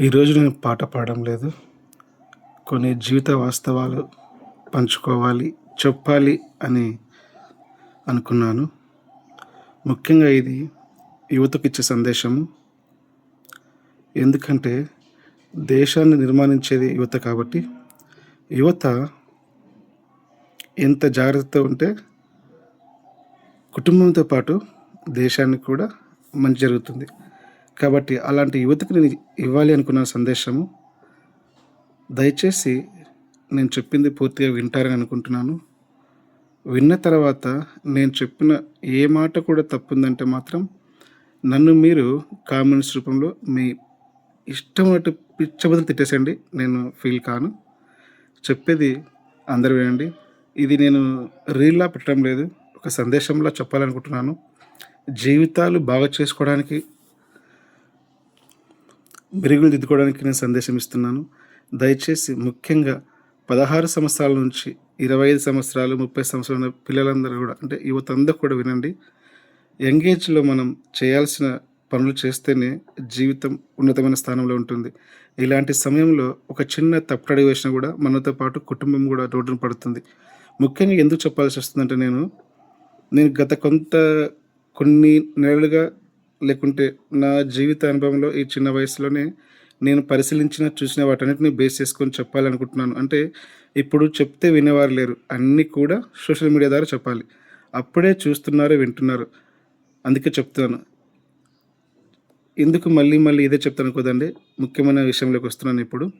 ఈరోజు నేను పాట పాడడం లేదు. కొన్ని జీవిత వాస్తవాలు పంచుకోవాలి చెప్పాలి అని అనుకున్నాను. ముఖ్యంగా ఇది యువతకు ఇచ్చే సందేశము. ఎందుకంటే దేశాన్ని నిర్మాణించేది యువత కాబట్టి. యువత ఎంత జాగ్రత్తతో ఉంటే కుటుంబంతో పాటు దేశానికి కూడా మంచి జరుగుతుంది. కాబట్టి అలాంటి యువతకు నేను ఇవ్వాలి అనుకున్న సందేశము దయచేసి నేను చెప్పింది పూర్తిగా వింటారని అనుకుంటున్నాను. విన్న తర్వాత నేను చెప్పిన ఏ మాట కూడా తప్పుందంటే మాత్రం నన్ను మీరు కామెంట్స్ రూపంలో మీ ఇష్టమైనట్టు పిచ్చబదులు తిట్టేసండి నేను ఫీల్ కాను. చెప్పేది అందరు వినండి. ఇది నేను రీల్లా పెట్టడం లేదు. ఒక సందేశంలా చెప్పాలనుకుంటున్నాను. జీవితాలు బాగా చేసుకోవడానికి మెరుగులు దిద్దుకోవడానికి నేను సందేశం ఇస్తున్నాను. దయచేసి ముఖ్యంగా పదహారు సంవత్సరాల నుంచి ఇరవై ఐదు సంవత్సరాలు ముప్పై సంవత్సరాల ఉన్న పిల్లలందరూ కూడా అంటే యువత అందరూ కూడా వినండి. యంగేజ్లో మనం చేయాల్సిన పనులు చేస్తేనే జీవితం ఉన్నతమైన స్థానంలో ఉంటుంది. ఇలాంటి సమయంలో ఒక చిన్న తప్పుడడి వేసినా కూడా మనతో పాటు కుటుంబం కూడా రోడ్డున పడుతుంది. ముఖ్యంగా ఎందుకు చెప్పాల్సి వస్తుందంటే నేను నేను గత కొంత కొన్ని నెలలుగా లేకుంటే నా జీవిత అనుభవంలో ఈ చిన్న వయసులోనే నేను పరిశీలించిన చూసిన వాటన్నిటిని బేస్ చేసుకొని చెప్పాలనుకుంటున్నాను. అంటే ఇప్పుడు చెప్తే వినేవారు లేరు. అన్నీ కూడా సోషల్ మీడియా ద్వారా చెప్పాలి. అప్పుడే చూస్తున్నారు వింటున్నారు. అందుకే చెప్తున్నాను. ఎందుకు మళ్ళీ మళ్ళీ ఇదే చెప్తాను కదండి? ముఖ్యమైన విషయంలోకి వస్తున్నాను ఇప్పుడు.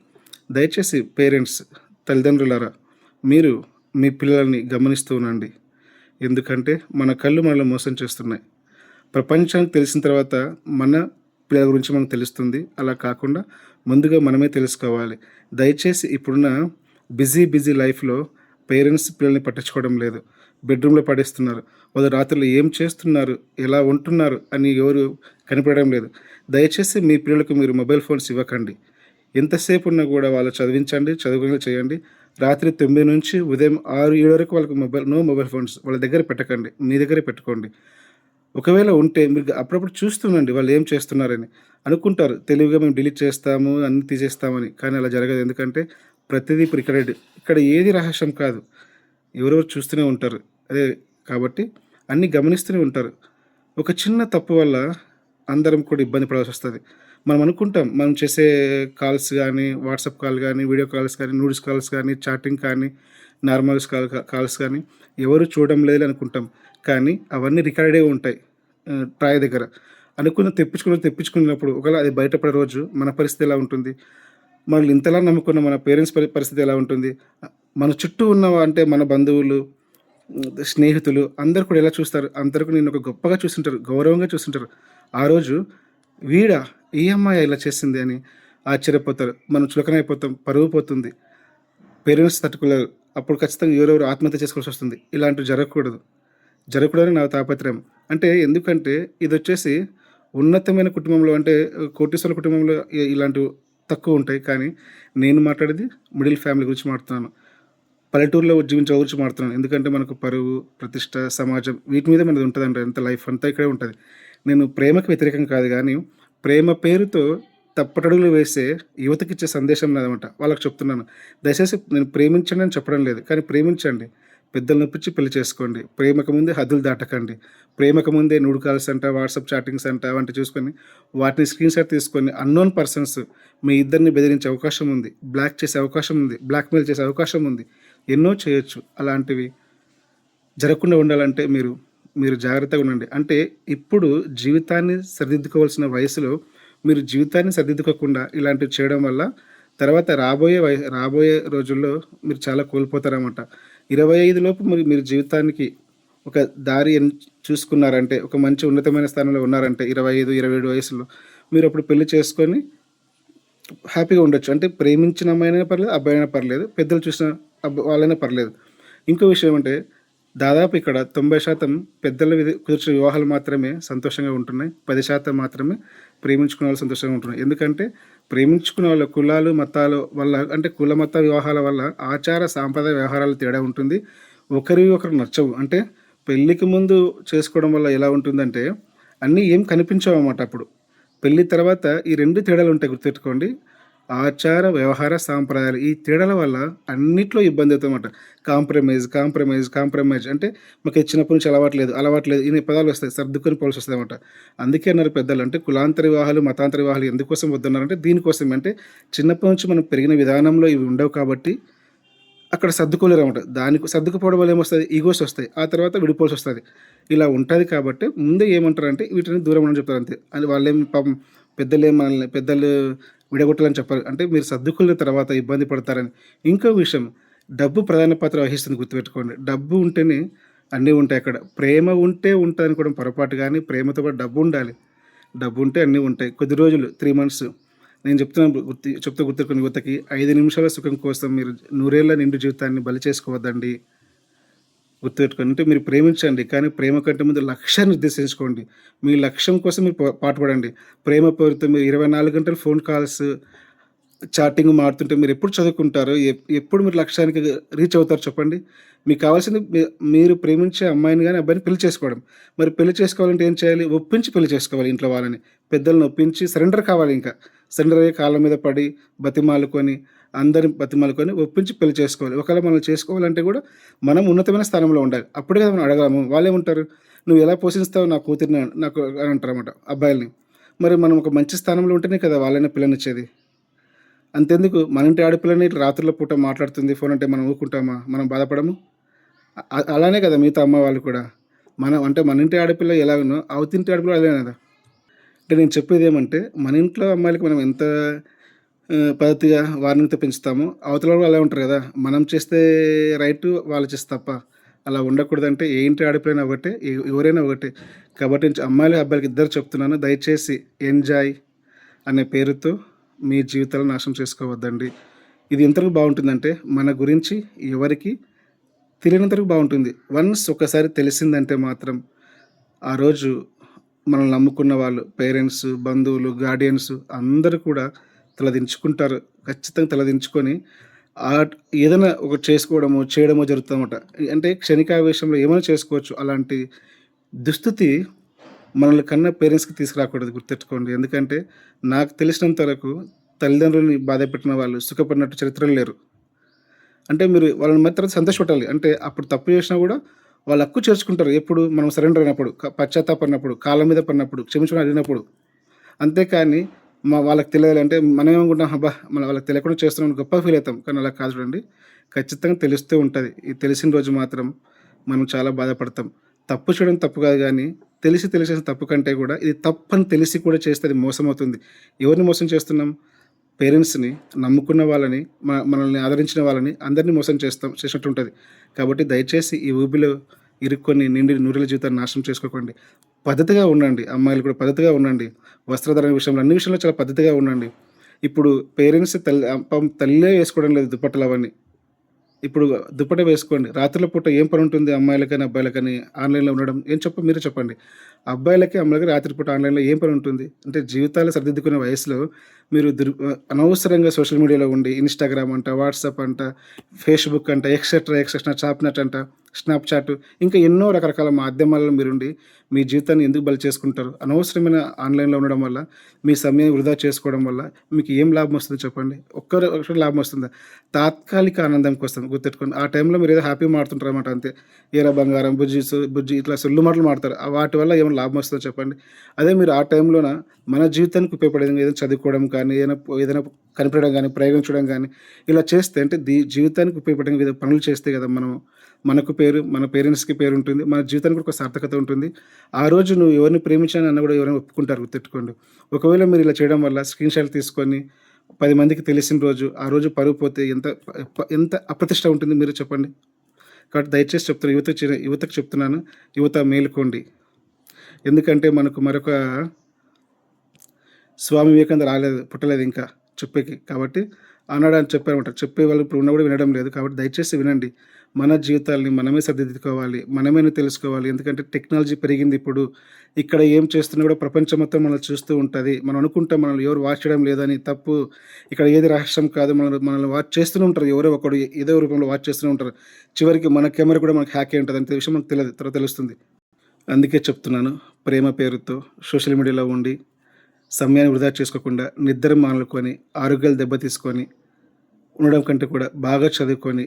దయచేసి పేరెంట్స్ తల్లిదండ్రులారా మీరు మీ పిల్లల్ని గమనిస్తూ ఉండండి. ఎందుకంటే మన కళ్ళు మనల్ని మోసం చేస్తున్నాయి. ప్రపంచానికి తెలిసిన తర్వాత మన పిల్లల గురించి మనకు తెలుస్తుంది. అలా కాకుండా ముందుగా మనమే తెలుసుకోవాలి. దయచేసి ఇప్పుడున్న బిజీ బిజీ లైఫ్లో పేరెంట్స్ పిల్లల్ని పట్టించుకోవడం లేదు. బెడ్రూమ్లో పడేస్తున్నారు. వాళ్ళు రాత్రులు ఏం చేస్తున్నారు? ఎలా ఉంటున్నారు? అని ఎవరు కనిపెట్టడం లేదు. దయచేసి మీ పిల్లలకు మీరు మొబైల్ ఫోన్స్ ఇవ్వకండి. ఎంతసేపు ఉన్నా కూడా వాళ్ళు చదివించండి చదువుకునే చేయండి. రాత్రి తొమ్మిది నుంచి ఉదయం ఆరు ఏడు వరకు వాళ్ళకి మొబైల్ నో మొబైల్ ఫోన్స్ వాళ్ళ దగ్గర పెట్టకండి. మీ దగ్గరే పెట్టుకోండి. ఒకవేళ ఉంటే మీరు అప్పుడప్పుడు చూస్తుండండి వాళ్ళు ఏం చేస్తున్నారని. అనుకుంటారు తెలివిగా మేము డిలీట్ చేస్తాము అన్ని తీసేస్తామని. కానీ అలా జరగదు. ఎందుకంటే ప్రతిదీ ఇప్పుడు ఇక్కడ ఇక్కడ ఏది రహస్యం కాదు. ఎవరెవరు చూస్తూనే ఉంటారు. అదే కాబట్టి అన్నీ గమనిస్తూనే ఉంటారు. ఒక చిన్న తప్పు వల్ల అందరం కూడా ఇబ్బంది పడాల్సి వస్తుంది. మనం అనుకుంటాం మనం చేసే కాల్స్ కానీ వాట్సాప్ కాల్ కానీ వీడియో కాల్స్ కానీ నూడిల్స్ కాల్స్ కానీ చాటింగ్ కానీ నార్మల్స్ కాల్ కాల్స్ కానీ ఎవరు చూడడం లేదు అనుకుంటాం కానీ అవన్నీ రికార్డే ఉంటాయి ట్రాయ్ దగ్గర. అనుకున్న తెప్పించుకున్న తెప్పించుకున్నప్పుడు ఒకవేళ అది బయటపడే రోజు మన పరిస్థితి ఎలా ఉంటుంది? మనల్ని ఇంతలా నమ్ముకున్న మన పేరెంట్స్ పరిస్థితి ఎలా ఉంటుంది? మన చుట్టూ ఉన్న అంటే మన బంధువులు స్నేహితులు అందరు కూడా ఎలా చూస్తారు? అందరికీ నేను ఒక గొప్పగా చూస్తుంటారు గౌరవంగా చూస్తుంటారు. ఆ రోజు వీడ ఈ అమ్మాయి ఇలా చేసింది అని ఆశ్చర్యపోతారు. మనం చులకనైపోతాం పరువు పోతుంది. పేరెంట్స్ తట్టుకోలేరు. అప్పుడు ఖచ్చితంగా ఎవరెవరు ఆత్మహత్య చేసుకోవాల్సి వస్తుంది. ఇలాంటివి జరగకూడదు. జరగకూడదని నా తాపత్రయం. అంటే ఎందుకంటే ఇది వచ్చేసి ఉన్నతమైన కుటుంబంలో అంటే కోటీశ్వర కుటుంబంలో ఇలాంటివి తక్కువ ఉంటాయి. కానీ నేను మాట్లాడేది మిడిల్ ఫ్యామిలీ గురించి మాట్లాడుతున్నాను. పల్లెటూరులో జీవించే గురించి మాట్లాడుతున్నాను. ఎందుకంటే మనకు పరువు ప్రతిష్ట సమాజం వీటి మీద మనది ఉంటుంది అంటే ఎంత లైఫ్ అంతా ఇక్కడే ఉంటుంది. నేను ప్రేమకు వ్యతిరేకం కాదు కానీ ప్రేమ పేరుతో తప్పటడుగులు వేసే యువతకి ఇచ్చే సందేశం లేదన్నమాట వాళ్ళకి చెప్తున్నాను. దయచేసి నేను ప్రేమించండి అని చెప్పడం లేదు. కానీ ప్రేమించండి. పెద్దలు నొప్పించి పెళ్ళి చేసుకోండి. ప్రేమకు ముందే హద్దులు దాటకండి. ప్రేమకు ముందే నూడు కాల్స్ అంట వాట్సాప్ చాటింగ్స్ అంట వంటి చూసుకొని వాటిని స్క్రీన్ షాట్ తీసుకొని అన్నోన్ పర్సన్స్ మీ ఇద్దరిని బెదిరించే అవకాశం ఉంది. బ్లాక్ చేసే అవకాశం ఉంది. బ్లాక్మెయిల్ చేసే అవకాశం ఉంది. ఎన్నో చేయొచ్చు. అలాంటివి జరగకుండా ఉండాలంటే మీరు మీరు జాగ్రత్తగా ఉండండి. అంటే ఇప్పుడు జీవితాన్ని సరిదిద్దుకోవాల్సిన వయసులో మీరు జీవితాన్ని సరిదిద్దుకోకుండా ఇలాంటివి చేయడం వల్ల తర్వాత రాబోయే వయ రాబోయే రోజుల్లో మీరు చాలా కోల్పోతారన్నమాట. ఇరవై ఐదు లోపు మీరు మీరు జీవితానికి ఒక దారి చూసుకున్నారంటే ఒక మంచి ఉన్నతమైన స్థానంలో ఉన్నారంటే ఇరవై ఐదు ఇరవై ఏడు వయసులో మీరు అప్పుడు పెళ్ళి చేసుకొని హ్యాపీగా ఉండొచ్చు. అంటే ప్రేమించిన అమ్మాయినా పర్లేదు అబ్బాయి అయినా పర్లేదు పెద్దలు చూసిన అబ్బ వాళ్ళైనా పర్లేదు. ఇంకో విషయం అంటే దాదాపు ఇక్కడ తొంభై శాతం పెద్దల కుదిర్చిన వివాహాలు మాత్రమే సంతోషంగా ఉంటున్నాయి. పది శాతం మాత్రమే ప్రేమించుకునే వాళ్ళు సంతోషంగా ఉంటున్నాయి. ఎందుకంటే ప్రేమించుకునే వాళ్ళ కులాలు మతాలు వల్ల అంటే కుల మత వివాహాల వల్ల ఆచార సాంప్రదాయ వ్యవహారాలు తేడా ఉంటుంది. ఒకరి ఒకరు నచ్చవు. అంటే పెళ్ళికి ముందు చేసుకోవడం వల్ల ఎలా ఉంటుందంటే అన్నీ ఏం కనిపించవు అన్నమాట అప్పుడు. పెళ్ళి తర్వాత ఈ రెండు తేడాలు ఉంటాయి గుర్తుపెట్టుకోండి. ఆచార, వ్యవహార, సాంప్రదాయాలు ఈ తేడాల వల్ల అన్నిట్లో ఇబ్బంది అవుతుందన్నమాట. కాంప్రమైజ్, కాంప్రమైజ్, కాంప్రమైజ్ అంటే మాకు చిన్నప్పటి నుంచి అలవాటు లేదు, అలవాటు లేదు ఇన్ని పదాలు వస్తాయి. సర్దుకొని అనమాట అందుకే అన్నారు పెద్దలు అంటే కులాంతర వివాహాలు, మతాంతర వివాహాలు ఎందుకోసం వద్దన్నారంటే దీనికోసం అంటే చిన్నప్పటి నుంచి మనం పెరిగిన విధానంలో ఇవి ఉండవు కాబట్టి అక్కడ సర్దుకోలేరు అనమాట దానికి సర్దుకుపోవడం వల్ల ఏమొస్తుంది ఈగోస్ వస్తాయి. ఆ తర్వాత విడిపోవాల్సొస్తది. ఇలా ఉంటుంది కాబట్టి ముందే ఏమంటారంటే వీటిని దూరం ఉండమని చెప్తారు అంతే. అని వాళ్ళేం పాపం పెద్దలేం మనల్ని పెద్దలు విడగొట్టాలని చెప్పాలి అంటే మీరు సర్దుకున్న తర్వాత ఇబ్బంది పడతారని. ఇంకో విషయం డబ్బు ప్రధాన పాత్ర వహిస్తుంది గుర్తుపెట్టుకోండి. డబ్బు ఉంటేనే అన్నీ ఉంటాయి అక్కడ. ప్రేమ ఉంటే ఉంటదనుకోవడం పొరపాటు కానీ ప్రేమతో పాటు డబ్బు ఉండాలి. డబ్బు ఉంటే అన్నీ ఉంటాయి. కొద్ది రోజులు త్రీ మంత్స్ నేను చెప్తున్నాను గుర్తు చెప్తే గుర్తుకుని యువతకి ఐదు నిమిషాల సుఖం కోసం మీరు నూరేళ్ళ నిండు జీవితాన్ని బలి చేసుకోవద్దండి. గుర్తుపెట్టుకోండి. అంటే మీరు ప్రేమించండి. కానీ ప్రేమ కంటే ముందు లక్ష్యాన్ని నిర్దేశించుకోండి. మీ లక్ష్యం కోసం మీరు పాటుపడండి. ప్రేమ పేరుతో మీరు 24 గంటలు ఫోన్ కాల్స్, చాటింగ్ మారుతుంటే మీరు ఎప్పుడు చదువుకుంటారు? ఎప్పుడు మీరు లక్ష్యానికి రీచ్ అవుతారు చెప్పండి? మీకు కావాల్సింది మీరు ప్రేమించే అమ్మాయిని కానీ అబ్బాయిని పెళ్ళి చేసుకోవడం. మరి పెళ్ళి చేసుకోవాలంటే ఏం చేయాలి? ఒప్పించి పెళ్ళి చేసుకోవాలి ఇంట్లో వాళ్ళని. పెద్దల్ని ఒప్పించి సరెండర్ కావాలి ఇంకా. సరెండర్ అయ్యే కాళ్ళ మీద పడి బతిమాలుకొని అందరిని బతిమలుకొని ఒప్పించి పెళ్ళి చేసుకోవాలి. ఒకవేళ మనం చేసుకోవాలంటే కూడా మనం ఉన్నతమైన స్థానంలో ఉండాలి. అప్పుడే కదా మనం అడగలము. వాళ్ళేమంటారు? "నువ్వు ఎలా పోషిస్తావు నా కూతురిని" నాకు అని అంటారన్నమాట అబ్బాయిల్ని. మరి మనం ఒక మంచి స్థానంలో ఉంటేనే కదా వాళ్ళైనా పిల్లనిచ్చేది. అంతెందుకు మన ఇంటి ఆడపిల్లని రాత్రుల పూట మాట్లాడుతుంది ఫోన్ అంటే మనం ఊరుకుంటామా? మనం బాధపడము? అలానే కదా మిగతా అమ్మ వాళ్ళు కూడా. మనం అంటే మన ఇంటి ఆడపిల్ల ఎలాగనో అవతింటి ఆడపిల్ల అలానే కదా! అంటే నేను చెప్పేది ఏమంటే మన ఇంట్లో అమ్మాయిలకి మనం ఎంత పద్ధతిగా వార్నింగ్‌తో పెంచుతాము అవతల వాళ్ళు అలా ఉంటారు కదా! మనం చేస్తే రైటు, వాళ్ళు చేస్తే తప్ప అలా ఉండకూడదంటే ఏంటి ఆడిపోయినా ఒకటే, ఎవరైనా ఒకటే. కాబట్టి అమ్మాయిలు, అబ్బాయిలకి ఇద్దరు చెప్తున్నాను. దయచేసి ఎంజాయ్ అనే పేరుతో మీ జీవితాలను నాశనం చేసుకోవద్దండి. ఇది ఎంతవరకు బాగుంటుందంటే మన గురించి ఎవరికి తెలియనంతరకు బాగుంటుంది వన్స్ ఒకసారి తెలిసిందంటే మాత్రం ఆ రోజు మనల్ని నమ్ముకున్న వాళ్ళు పేరెంట్స్, బంధువులు, గార్డియన్స్ అందరూ కూడా తలదించుకుంటారు. ఖచ్చితంగా తలదించుకొని ఏదైనా ఒకటి చేసుకోవడము చేయడమో జరుగుతుందన్నమాట. అంటే క్షణికావేశంలో ఏమైనా చేసుకోవచ్చు. అలాంటి దుస్థితి మనల్ని కన్న పేరెంట్స్‌కి తీసుకురాకూడదు గుర్తెట్టుకోండి. ఎందుకంటే నాకు తెలిసినంత వరకు తల్లిదండ్రులని బాధపెట్టిన వాళ్ళు సుఖపడినట్టు చరిత్రలు లేరు. అంటే మీరు వాళ్ళని మాత్రం సంతోషపెట్టాలి. అంటే అప్పుడు తప్పు చేసినా కూడా వాళ్ళు హక్కు చేర్చుకుంటారు. ఎప్పుడు? మనం సరెండర్ అయినప్పుడు, పశ్చాత్తాపడినప్పుడు, కాళ్ళ మీద పడినప్పుడు, క్షమించడం అడిగినప్పుడు. అంతేకాని మా వాళ్ళకి తెలియాలి అంటే మనం ఏమనుకుంటాం అబ్బా! మన వాళ్ళకి తెలియకుండా చేస్తున్నాం గొప్ప ఫీల్ అవుతాం. కానీ అలా కాదు చూడండి. ఖచ్చితంగా తెలుస్తూ ఉంటుంది ఇది తెలిసిన రోజు మాత్రం మనం చాలా బాధపడతాం. తప్పు చేయడం తప్పు కాదు కానీ తెలిసి తెలిసిన తప్పు కంటే కూడా ఇది తప్పని తెలిసి కూడా చేస్తే అది మోసమవుతుంది. ఎవరిని మోసం చేస్తున్నాం? పేరెంట్స్‌ని, నమ్ముకున్న వాళ్ళని, మనల్ని ఆదరించిన వాళ్ళని అందరిని మోసం చేస్తాం చేసినట్టు ఉంటుంది కాబట్టి దయచేసి ఈ ఊబిలో ఇరుక్కొని నిండి నూరేళ్ళ జీవితాన్ని నాశనం చేసుకోకండి. పద్ధతిగా ఉండండి. అమ్మాయిలు కూడా పద్ధతిగా ఉండండి. వస్త్రధారణ విషయంలో అన్ని విషయంలో చాలా పద్ధతిగా ఉండండి. ఇప్పుడు పేరెంట్స్ తల్లి తల్లే వేసుకోవడం లేదు దుప్పట్లు అవన్నీ. ఇప్పుడు దుప్పట వేసుకోండి. రాత్రుల పూట ఏం పని ఉంటుంది అమ్మాయిలకని, అబ్బాయిలకని ఆన్‌లైన్‌లో ఉండడం. ఏం చెప్ప మీరే చెప్పండి. అబ్బాయిలకి, అమ్మాయిలకి రాత్రిపూట ఆన్‌లైన్‌లో ఏం పని ఉంటుంది? అంటే జీవితాలు సరిదిద్దుకునే వయసులో మీరు దుర్ అనవసరంగా సోషల్ మీడియాలో ఉండి ఇన్‌స్టాగ్రామ్ అంట, వాట్సాప్ అంట, ఫేస్‌బుక్ అంట, ఎక్సెట్రా, ఎక్సెట్రా చాప్‌నట్ అంట, స్నాప్‌చాట్ ఇంకా ఎన్నో రకరకాల మాధ్యమాలలో మీరుండి మీ జీవితాన్ని ఎందుకు బలి చేసుకుంటారు? అనవసరమైన ఆన్‌లైన్‌లో ఉండడం వల్ల, మీ సమయం వృధా చేసుకోవడం వల్ల మీకు ఏం లాభం వస్తుందో చెప్పండి? ఒక్కరు ఒకటి లాభం వస్తుందా? తాత్కాలిక ఆనందం కోసం గుర్తెట్టుకోండి. ఆ టైంలో మీరు ఏదో హ్యాపీ హ్యాపీగా మాడుతుంటారన్నమాట అంతే. ఏరా బంగారం, బుజ్జి సు బుజ్జి ఇట్లా సొల్లు మాటలు మాడతారు. వాటి వల్ల ఏమైనా లాభం వస్తుందో చెప్పండి? అదే మీరు ఆ టైంలోన మన జీవితానికి ఉపయోగపడేది ఏదైనా చదువుకోవడం కానీ, ఏదైనా ఏదైనా కనిపెట్టడం కానీ ప్రయోగించడం కానీ ఇలా చేస్తే అంటే దీ జీవితానికి ఉపయోగపడే వివిధ పనులు చేస్తే కదా మనం మనకు పేరు, మన పేరెంట్స్‌కి పేరు ఉంటుంది మన జీవితానికి కూడా ఒక సార్థకత ఉంటుంది. ఆ రోజు నువ్వు ఎవరిని ప్రేమించానన్నా కూడా ఎవరైనా ఒప్పుకుంటారు గుర్తెట్టుకోండి. ఒకవేళ మీరు ఇలా చేయడం వల్ల స్క్రీన్ షాట్ తీసుకొని పది మందికి తెలిసిన రోజు, ఆ రోజు పరుగు పోతే ఎంత ఎంత అప్రతిష్ట ఉంటుంది మీరు చెప్పండి? కాబట్టి దయచేసి చెప్తున్నాను యువత యువతకు చెప్తున్నాను. యువత మేలుకోండి. ఎందుకంటే మనకు మరొక స్వామి వివేకానంద రాలేదు పుట్టలేదు ఇంకా చెప్పేకి. కాబట్టి ఆనాడు ఆయన చెప్పారన్నమాట. చెప్పేవాళ్ళు ఇప్పుడు ఉన్న కూడా వినడం లేదు. కాబట్టి దయచేసి వినండి. మన జీవితాల్ని మనమే సరిదిద్దుకోవాలి. మనమే తెలుసుకోవాలి. ఎందుకంటే టెక్నాలజీ పెరిగింది ఇప్పుడు. ఇక్కడ ఏం చేస్తున్నా కూడా ప్రపంచం మొత్తం మనల్ని చూస్తూ ఉంటుంది మనం అనుకుంటాం మనల్ని ఎవరు వాచ్ చేయడం లేదని తప్పు. ఇక్కడ ఏది రహస్యం కాదు. మనల్ని మనల్ని వాచ్ చేస్తూనే ఉంటారు. ఎవరో ఒకడు ఏదో రూపంలో వాచ్ చేస్తూనే ఉంటారు. చివరికి మన కెమెరా కూడా మనకు హ్యాక్ అయి ఉంటుంది అనే విషయం మనకు తెలియదు తర్వాత తెలుస్తుంది. అందుకే చెప్తున్నాను. ప్రేమ పేరుతో సోషల్ మీడియాలో ఉండి సమయాన్ని వృధా చేసుకోకుండా నిద్ర మానుకొని ఆరోగ్యాలు దెబ్బతీసుకొని ఉండడం కంటే కూడా బాగా చదువుకొని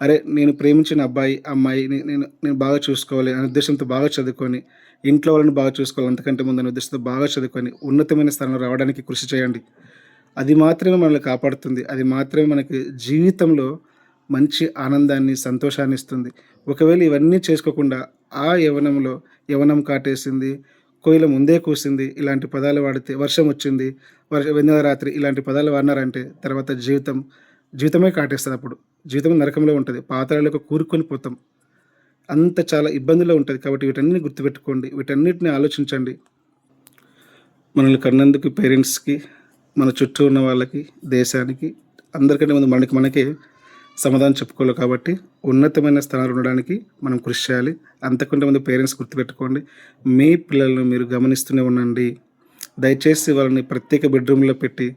అరే నేను ప్రేమించిన అబ్బాయి అమ్మాయిని నేను నేను బాగా చూసుకోవాలి అనే ఉద్దేశంతో బాగా చదువుకొని ఇంట్లో వాళ్ళని బాగా చూసుకోవాలి అంతకంటే ముందు అనే ఉద్దేశంతో బాగా చదువుకొని ఉన్నతమైన స్థానంలో రావడానికి కృషి చేయండి. అది మాత్రమే మనల్ని కాపాడుతుంది. అది మాత్రమే మనకి జీవితంలో మంచి ఆనందాన్ని సంతోషాన్ని ఇస్తుంది. ఒకవేళ ఇవన్నీ చేసుకోకుండా ఆ యవనంలో యవనం కాటేసింది కోయిల ముందే కూసింది ఇలాంటి పదాలు వాడితే వర్షం వచ్చింది వర్ష వెన్నెల రాత్రి ఇలాంటి పదాలు వాడినారంటే తర్వాత జీవితం జీవితమే కాటేస్తుంది అప్పుడు. జీవితం నరకంలో ఉంటుంది పాతాళాలకు కూరుకొని పోతాం. అంత చాలా ఇబ్బందిలో ఉంటుంది కాబట్టి వీటన్ని గుర్తుపెట్టుకోండి వీటన్నిటిని ఆలోచించండి. మనల్ని కన్నందుకు పేరెంట్స్కి మన చుట్టూ ఉన్న వాళ్ళకి దేశానికి అందరికంటే ముందు మనకి మనకే సమాధానం చెప్పుకోవాలి కాబట్టి ఉన్నతమైన స్థానాలు ఉండడానికి మనం కృషి చేయాలి. అంతకంటే ముందు పేరెంట్స్ గుర్తుపెట్టుకోండి. మీ పిల్లలను మీరు గమనిస్తూనే ఉండండి. దయచేసి వాళ్ళని ప్రత్యేక బెడ్రూమ్లో పెట్టి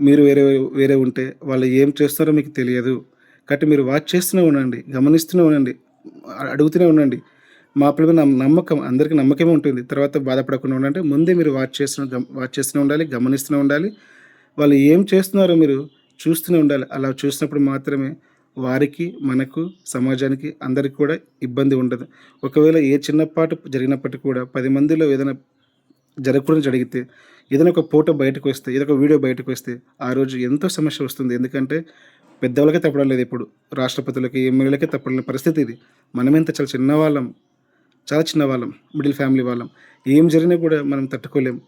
మీరు వేరే వేరే ఉంటే వాళ్ళు ఏం చేస్తారో మీకు తెలియదు. కాబట్టి మీరు వాచ్ చేస్తూనే ఉండండి. గమనిస్తూనే ఉండండి. అడుగుతూనే ఉండండి. మా పిల్లల నమ్మకం అందరికీ నమ్మకమే ఉంటుంది. తర్వాత బాధపడకుండా ఉండండి. ముందే మీరు వాచ్ చేస్తూ వాచ్ చేస్తూనే ఉండాలి గమనిస్తూనే ఉండాలి. వాళ్ళు ఏం చేస్తున్నారో మీరు చూస్తూనే ఉండాలి. అలా చూసినప్పుడు మాత్రమే వారికి మనకు సమాజానికి అందరికి కూడా ఇబ్బంది ఉండదు. ఒకవేళ ఏ చిన్నపాటు జరిగినప్పటికీ కూడా పది మందిలో ఏదైనా జరగకుండా జరిగితే ఏదైనా ఒక ఫోటో బయటకు వస్తే ఏదో ఒక వీడియో బయటకు వస్తే ఆ రోజు ఎంతో సమస్య వస్తుంది. ఎందుకంటే పెద్దవాళ్ళకే తప్పడం లేదు ఇప్పుడు రాష్ట్రపతులకి ఎమ్మెల్యేలకే తప్పడం లేని పరిస్థితి ఇది. మనమెంత చాలా చిన్నవాళ్ళం చాలా చిన్నవాళ్ళం మిడిల్ ఫ్యామిలీ వాళ్ళం. ఏం జరిగినా కూడా మనం తట్టుకోలేం.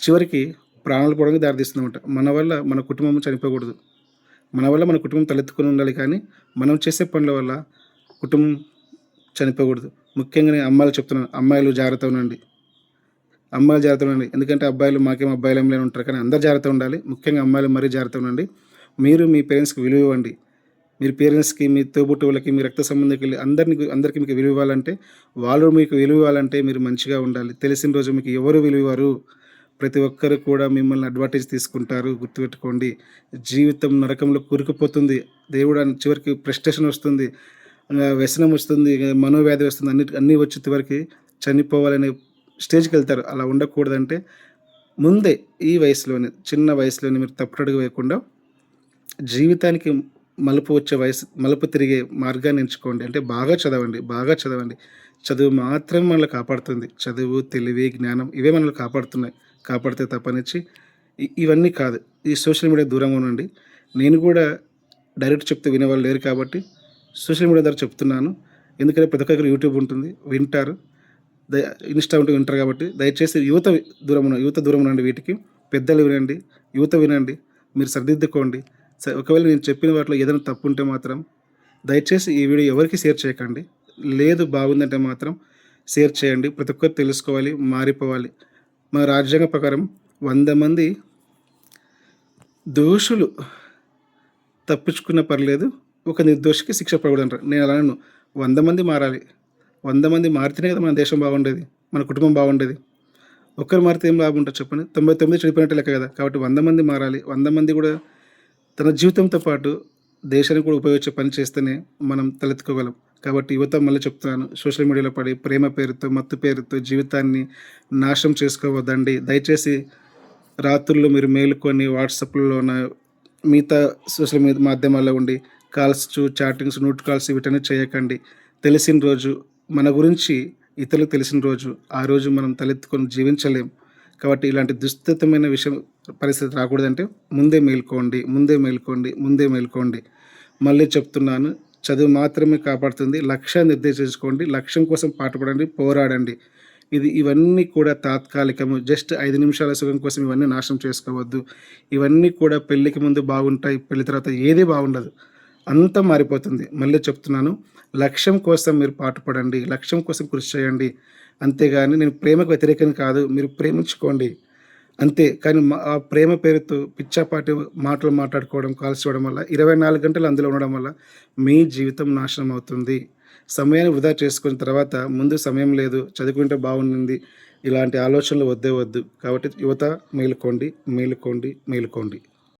చివరికి ప్రాణాలు పోవడానికి దారితీస్తుందన్నమాట. మన వల్ల మన కుటుంబం చనిపోకూడదు. మన వల్ల మన కుటుంబం తలెత్తుకొని ఉండాలి కానీ మనం చేసే పనుల వల్ల కుటుంబం చనిపోకూడదు. ముఖ్యంగా నేను అమ్మాయిలు చెప్తున్నాను అమ్మాయిలు జాగ్రత్త ఉండండి. అమ్మాయిలు జాగ్రత్త ఉండండి. ఎందుకంటే అబ్బాయిలు మాకేం అబ్బాయిలు ఏం ఉంటారు కానీ అందరు జాగ్రత్త ఉండాలి. ముఖ్యంగా అమ్మాయిలు మరీ జాగ్రత్త ఉండండి. మీరు మీ పేరెంట్స్కి విలువ ఇవ్వండి. మీరు పేరెంట్స్కి మీ తోబుట్టువులకి మీ రక్త సంబంధికులు అందరిని అందరికీ మీకు విలువ ఇవ్వాలంటే వాళ్ళు మీకు విలువ ఇవ్వాలంటే మీరు మంచిగా ఉండాలి. తెలిసిన రోజు మీకు ఎవరు విలువ ఇవ్వరు. ప్రతి ఒక్కరు కూడా మిమ్మల్ని అడ్వాంటేజ్ తీసుకుంటారు. గుర్తుపెట్టుకోండి. జీవితం నరకంలో కూరుకుపోతుంది. దేవుడు అని చివరికి ప్రెస్టేషన్ వస్తుంది. ఇంకా వ్యసనం వస్తుంది. మనోవ్యాధి వస్తుంది. అన్ని అన్నీ వచ్చి చివరికి చనిపోవాలనే స్టేజ్కి వెళ్తారు. అలా ఉండకూడదంటే ముందే ఈ వయసులోనే చిన్న వయసులోనే మీరు తప్పుడడుగు వేయకుండా జీవితానికి మలుపు వచ్చే వయసు మలుపు తిరిగే మార్గాన్ని ఎంచుకోండి. అంటే బాగా చదవండి. బాగా చదవండి. చదువు మాత్రమే మనల్ని కాపాడుతుంది. చదువు తెలివి జ్ఞానం ఇవే మనల్ని కాపాడుతున్నాయి. కాపాడితే తప్పనిచ్చి ఇవన్నీ కాదు. ఈ సోషల్ మీడియా దూరంగా ఉండండి. నేను కూడా డైరెక్ట్ చెప్తే వినేవాళ్ళు లేరు కాబట్టి సోషల్ మీడియా ద్వారా చెప్తున్నాను. ఎందుకంటే ప్రతి ఒక్కరికి యూట్యూబ్ ఉంటుంది. వింటారు. దయ ఇన్స్టా ఉంటే వింటారు కాబట్టి దయచేసి యువత దూరం యువత దూరం ఉండండి వీటికి. పెద్దలు వినండి. యువత వినండి. మీరు సరిదిద్దుకోండి. ఒకవేళ నేను చెప్పిన వాటిలో ఏదైనా తప్పు ఉంటే మాత్రం దయచేసి ఈ వీడియో ఎవరికి షేర్ చేయకండి. లేదు బాగుందంటే మాత్రం షేర్ చేయండి. ప్రతి ఒక్కరు తెలుసుకోవాలి మారిపోవాలి. మన రాజ్యాంగ ప్రకారం వంద మంది దోషులు తప్పించుకున్న పర్లేదు ఒక నిర్దోషికి శిక్ష పడకూడదు అంటారు నేను అలా వంద మంది మారాలి. వంద మంది మారితేనే కదా మన దేశం బాగుండేది మన కుటుంబం బాగుండేది. ఒక్కరు మారితే ఏం లాభం ఉంటుంది చెప్పండి. తొంభై తొమ్మిది చెడిపోయినట్టు లెక్క కదా. కాబట్టి వంద మంది మారాలి. వంద మంది కూడా తన జీవితంతో పాటు దేశానికి కూడా ఉపయోగించే పని చేస్తేనే మనం తలెత్తుకోగలం. కాబట్టి యువత మళ్ళీ చెప్తాను సోషల్ మీడియాలో పడి ప్రేమ పేరుతో మత్తు పేరుతో జీవితాన్ని నాశనం చేసుకోవద్దండి. దయచేసి రాత్రుల్లో మీరు మేలుకొని వాట్సాప్లో ఉన్న మిగతా సోషల్ మీడియా మాధ్యమాల్లో ఉండి కాల్స్ చాటింగ్స్ నోట్ కాల్స్ వీటన్నీ చేయకండి. తెలిసిన రోజు మన గురించి ఇతరులకు తెలిసిన రోజు ఆ రోజు మనం తలెత్తుకొని జీవించలేం. కాబట్టి ఇలాంటి దుస్థితమైన విషయం పరిస్థితి రాకూడదంటే ముందే మేల్కోండి ముందే మేల్కోండి ముందే మేల్కోండి. మళ్ళీ చెప్తున్నాను చదువు మాత్రమే కాపాడుతుంది. లక్ష్యాన్ని నిర్దేశించుకోండి. లక్ష్యం కోసం పాటుపడండి. పోరాడండి. ఇది ఇవన్నీ కూడా తాత్కాలికము. జస్ట్ ఐదు నిమిషాల సుఖం కోసం ఇవన్నీ నాశనం చేసుకోవద్దు. ఇవన్నీ కూడా పెళ్ళికి ముందు బాగుంటాయి. పెళ్ళి తర్వాత ఏది బాగుండదు. అంతా మారిపోతుంది. మళ్ళీ చెప్తున్నాను. లక్ష్యం కోసం మీరు పాటుపడండి. లక్ష్యం కోసం కృషి చేయండి. అంతేగాని నేను ప్రేమకు వ్యతిరేకం కాదు. మీరు ప్రేమించుకోండి. అంతే. కానీ మా- ఆ ప్రేమ పేరుతో పిచ్చాపాటి మాటలు మాట్లాడుకోవడం కాల్స్ ఇవ్వడం వల్ల ఇరవై నాలుగు గంటలు అందులో ఉండడం వల్ల మీ జీవితం నాశనం అవుతుంది. సమయాన్ని వృధా చేసుకున్న తర్వాత ముందు సమయం లేదు చదువుకుంటే బాగుండింది ఇలాంటి ఆలోచనలు వద్దే వద్దు. కాబట్టి యువత మేలుకోండి మేలుకోండి మేలుకోండి.